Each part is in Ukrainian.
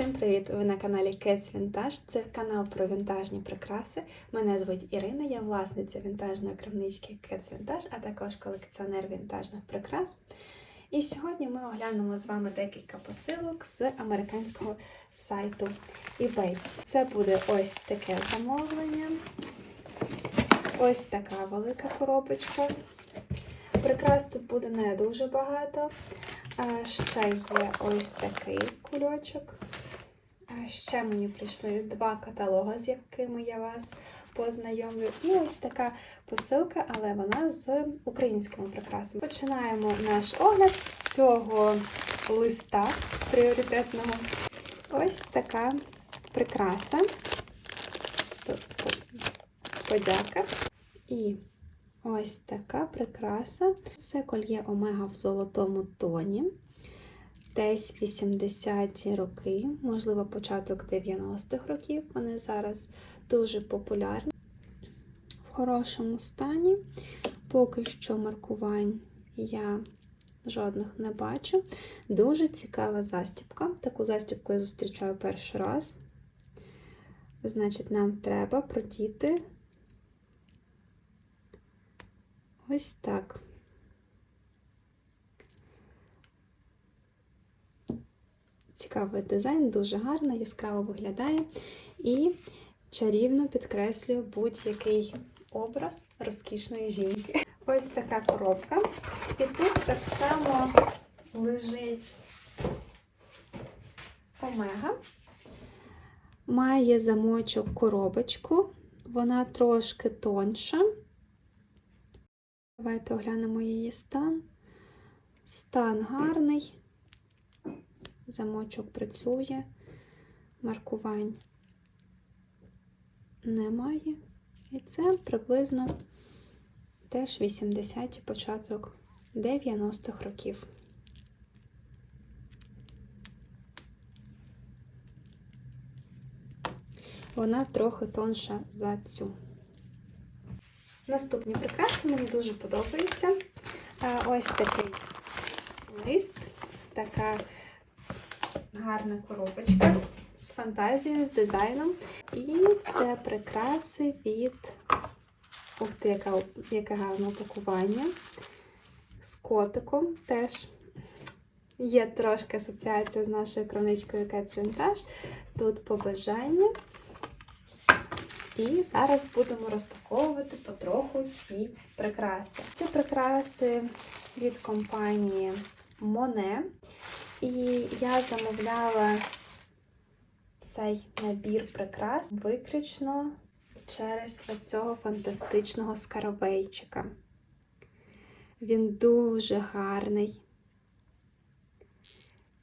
Всім привіт! Ви на каналі Cats Vintage. Це канал про вінтажні прикраси. Мене звуть Ірина, я власниця вінтажної крамнички Cats Vintage, а також колекціонер вінтажних прикрас. І сьогодні ми оглянемо з вами декілька посилок з американського сайту eBay. Це буде ось таке замовлення. Ось така велика коробочка. Прикрас тут буде не дуже багато. Ще є ось такий кульочок. Ще мені прийшли два каталоги, з якими я вас познайомлю. І ось така посилка, але вона з українськими прикрасами. Починаємо наш огляд з цього листа пріоритетного. Ось така прикраса. Тут подяка. І Ось така прикраса. Це кольє Омега в золотому тоні. Десь 80-ті роки, можливо, початок 90-х років. Вони зараз дуже популярні. В хорошому стані. Поки що маркувань я жодних не бачу. Дуже цікава застібка. Таку застібку я зустрічаю перший раз. Значить, нам треба продіти. Ось так. Цікавий дизайн, дуже гарно, яскраво виглядає і чарівно підкреслює будь-який образ розкішної жінки. Ось така коробка. І тут так само лежить омега. Має замочок коробочку, вона трошки тонша. Давайте оглянемо її стан. Стан гарний, замочок працює, маркувань немає. І це приблизно теж 80-ті початок 90-х років. Вона трохи тонша за цю. Наступні прикраси мені дуже подобаються. Ось такий лист, така гарна коробочка з фантазією, з дизайном. І це прикраси від ух ти, яка, яке гарне упакування. З котиком теж є трошки асоціація з нашою кроничкою Cats. Тут побажання. І зараз будемо розпаковувати потроху ці прикраси. Ці прикраси від компанії Monet. І я замовляла цей набір прикрас виключно через цього фантастичного скарабейчика. Він дуже гарний,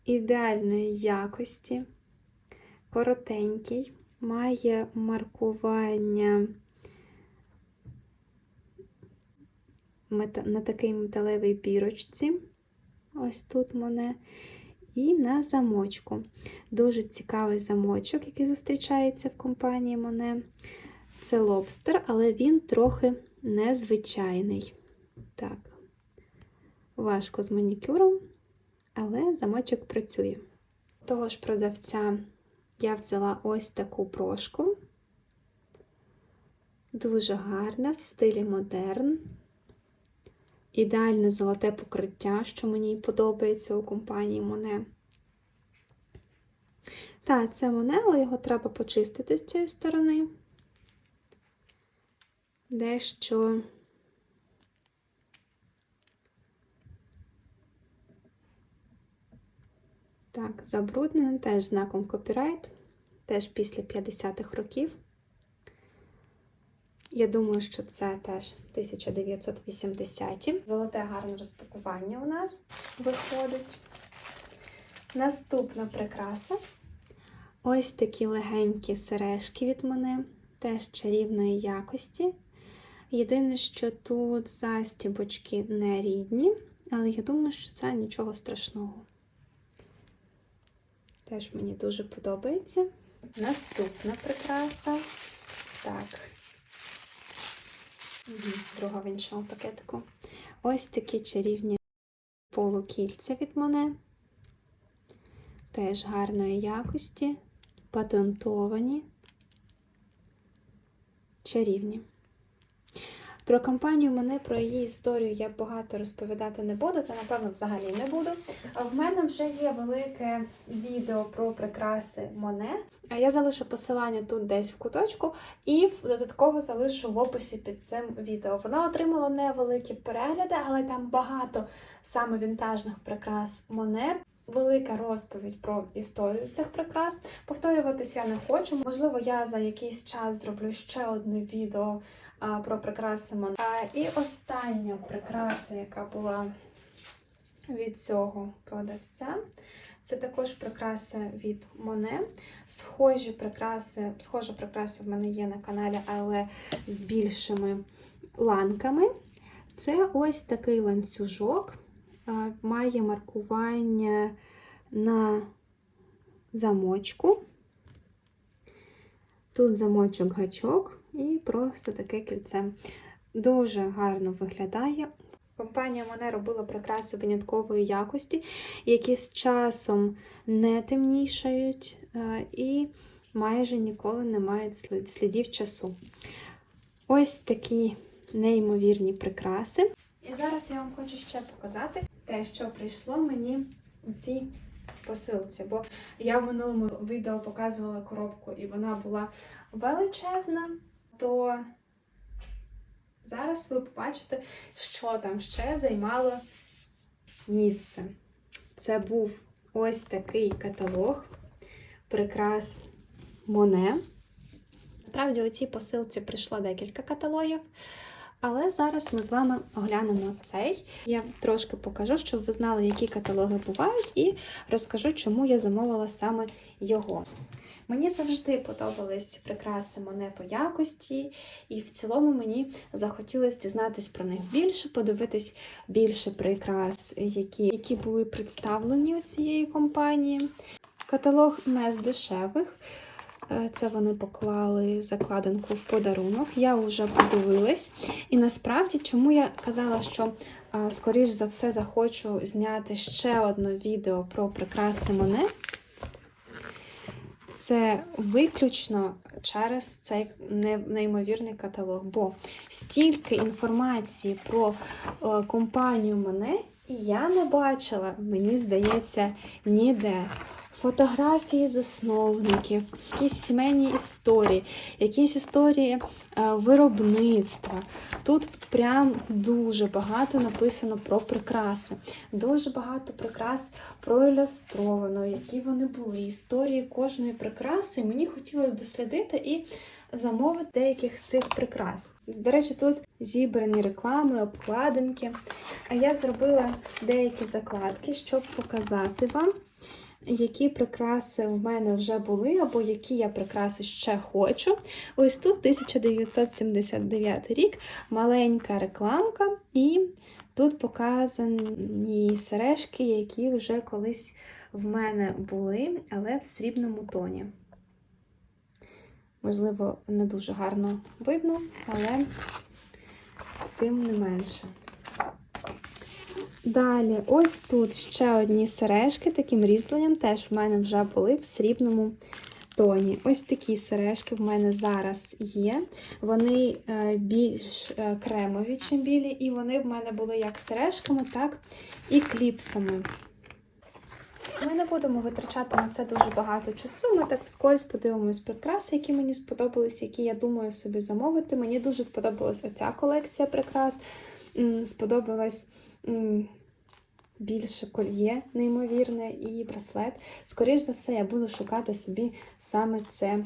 ідеальної якості, коротенький має маркування на такій металевій бірочці. Ось тут мене. І на замочку. Дуже цікавий замочок, який зустрічається в компанії Моне. Це лобстер, але він трохи незвичайний. Так, важко з манікюром, але замочок працює. Того ж продавця я взяла ось таку брошку. Дуже гарна, в стилі модерн. Ідеальне золоте покриття, що мені подобається у компанії Моне. Так, це Моне, але його треба почистити з цієї сторони. Дещо Так, забруднений теж знаком копірайт, теж після 50-х років. Я думаю, що це теж 1980-ті. Золоте гарне розпакування у нас виходить. Наступна прикраса. Ось такі легенькі сережки від мене, теж чарівної якості. Єдине, що тут застібочки не рідні, але я думаю, що це нічого страшного. Теж мені дуже подобається. Наступна прикраса. Так. Друга в іншому пакетику. Ось такі чарівні полукільця від мене. Теж гарної якості, патентовані, чарівні. Про компанію мене, про її історію я багато розповідати не буду, та напевно взагалі не буду. А В мене вже є велике відео про прикраси Моне. А Я залишу посилання тут десь в куточку, і додатково залишу в описі під цим відео. Вона отримала невеликі перегляди, але там багато саме вінтажних прикрас Моне. Велика розповідь про історію цих прикрас. Повторюватись я не хочу. Можливо, я за якийсь час зроблю ще одне відео а, про прикраси Моне. І остання прикраса, яка була від цього продавця. Це також прикраси від Моне. Схожі прикраси, схожа прикраса в мене є на каналі, але з більшими ланками. Це ось такий ланцюжок, має маркування на замочку. Тут замочок гачок і просто таке кільце. Дуже гарно виглядає. Компанія мене робила прикраси виняткової якості, які з часом не темнішають і майже ніколи не мають слід- слідів часу. Ось такі неймовірні прикраси. І зараз я вам хочу ще показати те, що прийшло мені у цій посилці. Бо я в минулому відео показувала коробку, і вона була величезна, то зараз ви побачите, що там ще займало місце. Це був ось такий каталог прикрас Моне. Справді, у цій посилці прийшло декілька каталогів. Але зараз ми з вами оглянемо цей. Я трошки покажу, щоб ви знали, які каталоги бувають, і розкажу, чому я замовила саме його. Мені завжди подобались прикраси Моне по якості, і в цілому мені захотілося дізнатись про них більше, подивитись більше прикрас, які, які були представлені у цієї компанії. Каталог не з дешевих. Е, Це вони поклали закладинку в подарунок. Я вже подивилась. І насправді, чому я казала, що е, скоріш за все захочу зняти ще одне відео про прикраси Моне. Це виключно через цей неймовірний каталог. Бо стільки інформації про е, компанію Моне я не бачила, мені здається, ніде. Фотографії засновників, якісь сімейні історії, якісь історії е, виробництва. Тут прям дуже багато написано про прикраси, дуже багато прикрас проілюстровано, які вони були, історії кожної прикраси. Мені хотілося дослідити і замовити деяких цих прикрас. До речі, тут зібрані реклами, обкладинки. А я зробила деякі закладки, щоб показати вам які прикраси в мене вже були, або які я прикраси ще хочу. Ось тут 1979 рік, маленька рекламка, і тут показані сережки, які вже колись в мене були, але в срібному тоні. Можливо, не дуже гарно видно, але тим не менше. Далі, ось тут ще одні сережки, таким різьбленням теж в мене вже були в срібному тоні. Ось такі сережки в мене зараз є. Вони е, більш е, кремові, чим білі, і вони в мене були як сережками, так і кліпсами. Ми не будемо витрачати на це дуже багато часу. Ми так вскользь подивимось прикраси, які мені сподобались, які я думаю собі замовити. Мені дуже сподобалась оця колекція прикрас. Сподобалась більше кольє, неймовірне, і браслет. Скоріше за все, я буду шукати собі саме це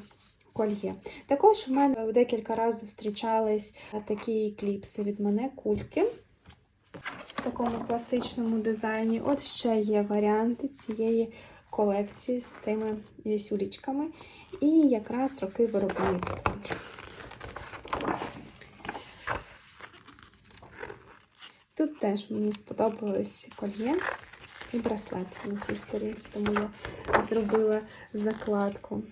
кольє. Також в мене декілька разів зустрічались такі кліпси від мене, кульки. В такому класичному дизайні. От ще є варіанти цієї колекції з тими вісюлічками. І якраз роки виробництва. Тут теж мені сподобалось кольє і браслет на цій сторінці, тому я зробила закладку.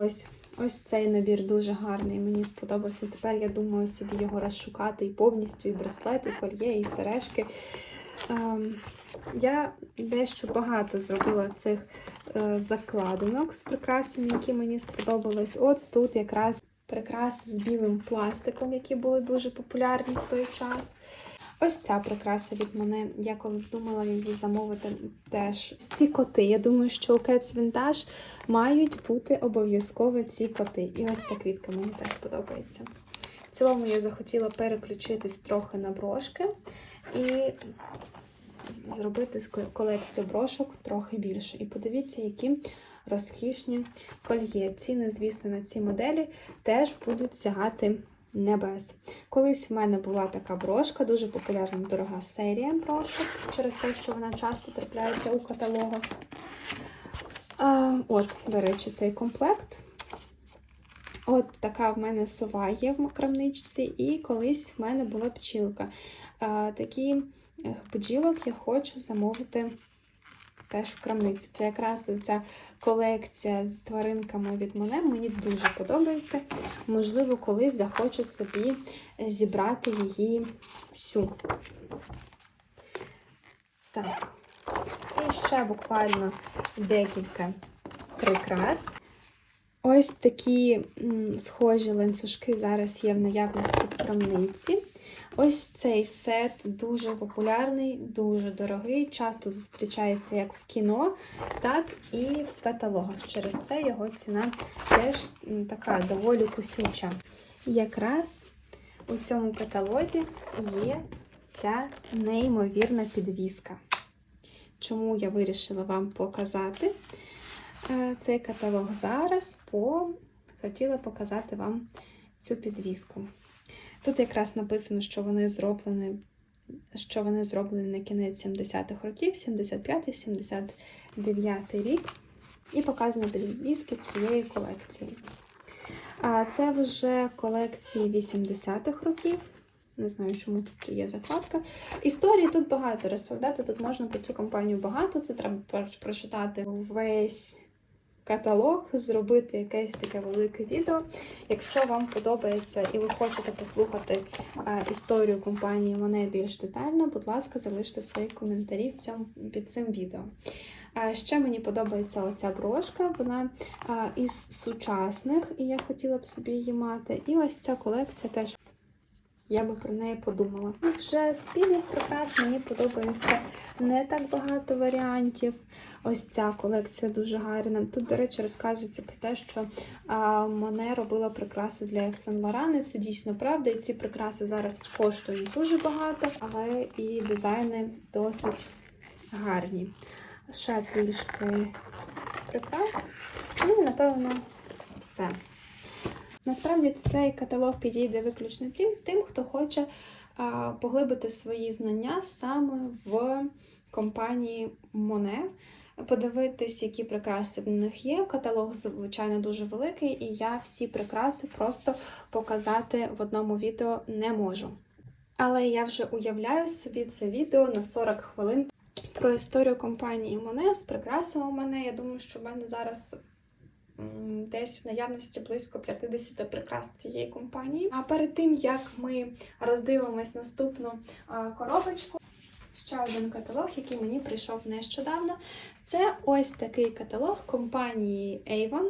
Ось ось цей набір дуже гарний, мені сподобався. Тепер я думаю собі його розшукати і повністю, і браслет, і кольє, і сережки. ем, я дещо багато зробила цих е, закладинок з прикрасами, які мені сподобались. От тут якраз прикраси з білим пластиком, які були дуже популярні в той час. Ось ця прикраса від мене. Я колись думала її замовити теж. Ці коти. Я думаю, що у Cats Vintage мають бути обов'язково ці коти. І ось ця квітка мені теж подобається. В цілому я захотіла переключитись трохи на брошки і зробити колекцію брошок трохи більше. І подивіться, які розкішні кольє. Ціни, звісно, на ці моделі теж будуть сягати небес. Колись в мене була така брошка, дуже популярна дорога серія брошок, через те, що вона часто трапляється у каталогах. А, от, до речі, цей комплект. От така в мене сова є в крамничці, і колись в мене була пчілка. А, такі бджілок я хочу замовити теж в крамниці. Це якраз ця колекція з тваринками від мене. Мені дуже подобається. Можливо, колись захочу собі зібрати її всю. Так. І ще буквально декілька прикрас. Ось такі схожі ланцюжки зараз є в наявності в крамниці. Ось цей сет дуже популярний, дуже дорогий, часто зустрічається як в кіно, так і в каталогах. Через це його ціна теж така доволі кусюча. Якраз у цьому каталозі є ця неймовірна підвіска. Чому я вирішила вам показати е, цей каталог зараз, бо хотіла показати вам цю підвіску. Тут якраз написано, що вони зроблені, що вони зроблені на кінець 70-х років, 75-79 рік, і показано підвіски з цієї колекції. А це вже колекції 80-х років. Не знаю, чому тут є закладка. Історії тут багато розповідати. Тут можна про цю компанію багато. Це треба прочитати весь каталог, зробити якесь таке велике відео. Якщо вам подобається і ви хочете послухати е, історію компанії мене більш детально, будь ласка, залиште свої коментарі під цим відео. Ще мені подобається оця брошка, вона а, із сучасних, і я хотіла б собі її мати. І ось ця колекція теж я би про неї подумала. Вже з пізніх прикрас мені подобається не так багато варіантів. Ось ця колекція дуже гарна. Тут, до речі, розказується про те, що а, мене робила прикраси для Ев Сен Лорани. Це дійсно правда. І ці прикраси зараз коштують дуже багато, але і дизайни досить гарні. Ще трішки прикрас. Ну, напевно, все. Насправді цей каталог підійде виключно тим, тим хто хоче а, поглибити свої знання саме в компанії Monet, подивитись, які прикраси в них є. Каталог, звичайно, дуже великий, і я всі прикраси просто показати в одному відео не можу. Але я вже уявляю собі це відео на 40 хвилин про історію компанії Моне з прикрасами мене. Я думаю, що в мене зараз десь в наявності близько 50 прикрас цієї компанії. А перед тим як ми роздивимось наступну коробочку. Ще один каталог, який мені прийшов нещодавно. Це ось такий каталог компанії Avon.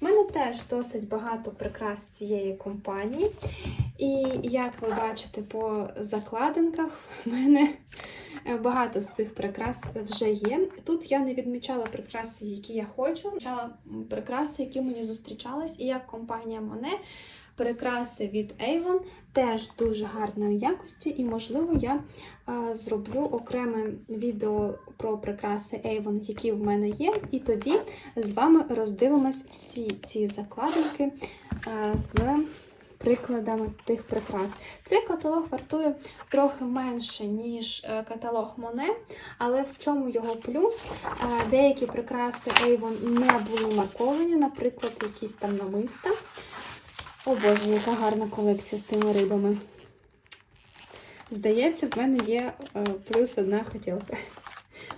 У мене теж досить багато прикрас цієї компанії. І як ви бачите по закладинках, в мене багато з цих прикрас вже є. Тут я не відмічала прикраси, які я хочу. Відмічала прикраси, які мені зустрічались, і як компанія Monet. Прикраси від Avon теж дуже гарної якості, і, можливо, я а, зроблю окреме відео про прикраси Avon, які в мене є. І тоді з вами роздивимось всі ці закладинки а, з прикладами тих прикрас. Цей каталог вартує трохи менше, ніж е, каталог Monet, але в чому його плюс? Е, Деякі прикраси Avon не були марковані, наприклад, якісь там намиста. О Боже, яка гарна колекція з тими рибами. Здається, в мене є е, плюс одна хотілка.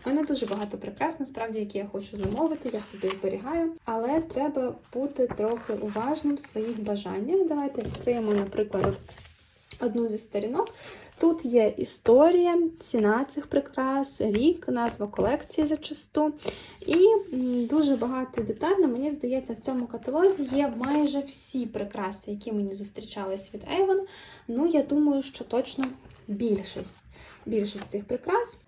У мене дуже багато прикрас, насправді, які я хочу замовити, я собі зберігаю. Але треба бути трохи уважним в своїх бажаннях. Давайте відкриємо, наприклад, одну зі сторінок. Тут є історія, ціна цих прикрас, рік, назва колекції зачасту. І дуже багато детально, мені здається, в цьому каталозі є майже всі прикраси, які мені зустрічались від Avon. Ну, я думаю, що точно більшість. Більшість цих прикрас.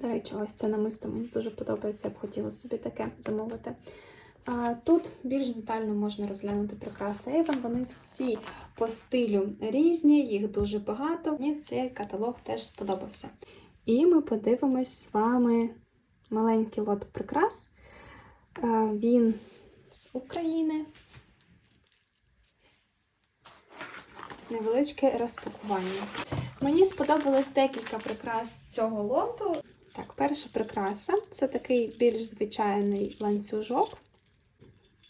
До речі, ось це намисто мені дуже подобається, я б хотіла собі таке замовити. Тут більш детально можна розглянути прикраси Avon. Вони всі по стилю різні, їх дуже багато. Мені цей каталог теж сподобався. І ми подивимось з вами маленький лот прикрас. Він з України. Невеличке розпакування. Мені сподобалось декілька прикрас цього лоту. Так, перша прикраса це такий більш звичайний ланцюжок.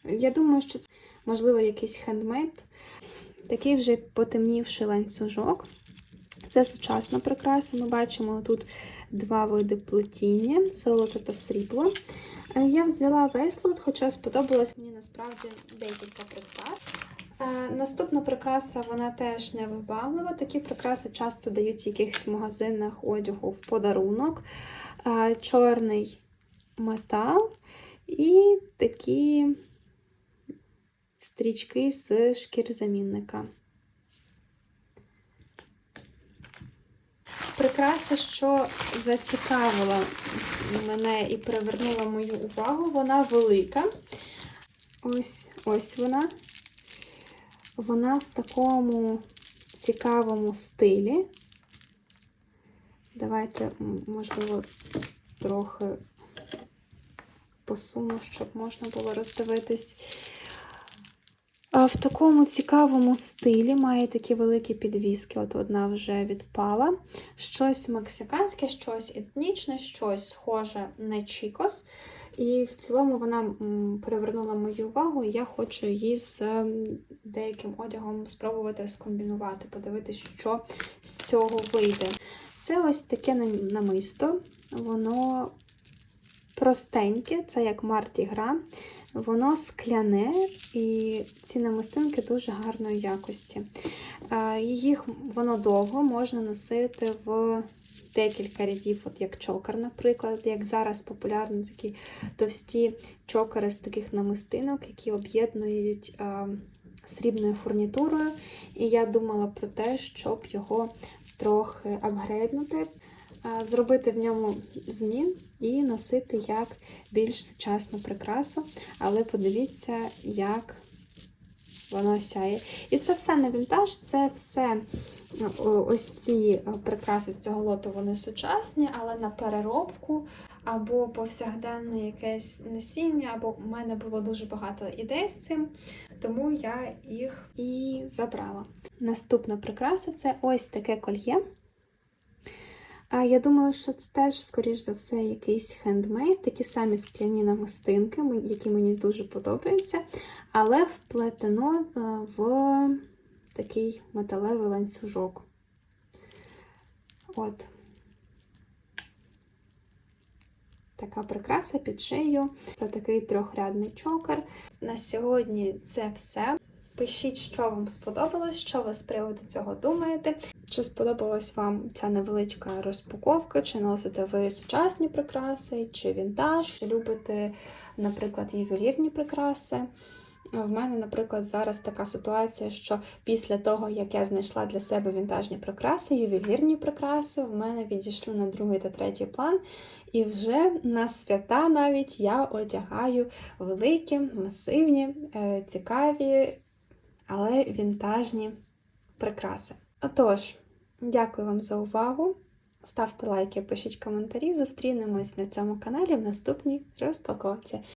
Я думаю, що це, можливо, якийсь хендмейд. Такий вже потемнівший ланцюжок. Це сучасна прикраса. Ми бачимо тут два види плетіння золото та срібло. Е, Я взяла весь лот, хоча сподобалось мені насправді декілька прикрас. Наступна прикраса, вона теж невибаглива. Такі прикраси часто дають в якихось магазинах одягу в подарунок. Чорний метал і такі стрічки з шкірзамінника. Прикраса, що зацікавила мене і привернула мою увагу, вона велика. Ось ось вона. Вона в такому цікавому стилі. Давайте, можливо, трохи посуну, щоб можна було роздивитись. В такому цікавому стилі має такі великі підвіски. От одна вже відпала. Щось мексиканське, щось етнічне, щось схоже на чікос. І в цілому вона м, привернула мою увагу, і я хочу її з ем, деяким одягом спробувати скомбінувати, подивитися, що з цього вийде. Це ось таке намисто, воно простеньке, це як Марті Гра. Воно скляне і ці намистинки дуже гарної якості. Е, Їх воно довго можна носити в декілька рядів, от як чокер, наприклад, як зараз популярні такі товсті чокери з таких намистинок, які об'єднують е, срібною фурнітурою. І я думала про те, щоб його трохи апгрейднути, е, зробити в ньому змін і носити як більш сучасну прикрасу. Але подивіться, як воно сяє. І це все не вінтаж, це все ось ці е, прикраси з цього лоту, вони сучасні, але на переробку або повсякденне якесь носіння, або в мене було дуже багато ідей з цим, тому я їх і забрала. Наступна прикраса це ось таке кольє. А Я думаю, що це теж, скоріш за все, якийсь хендмейд, такі самі скляні намистинки, які мені дуже подобаються, але вплетено е, в такий металевий ланцюжок. От. Така прикраса під шию. Це такий трьохрядний чокер. На сьогодні це все. Пишіть, що вам сподобалось, що ви з приводу цього думаєте. Чи сподобалась вам ця невеличка розпаковка, чи носите ви сучасні прикраси, чи вінтаж, чи любите, наприклад, ювелірні прикраси. В мене, наприклад, зараз така ситуація, що після того, як я знайшла для себе вінтажні прикраси, ювелірні прикраси, в мене відійшли на другий та третій план. І вже на свята навіть я одягаю великі, масивні, е, цікаві, але вінтажні прикраси. Отож, дякую вам за увагу. Ставте лайки, пишіть коментарі. Зустрінемось на цьому каналі в наступній розпаковці.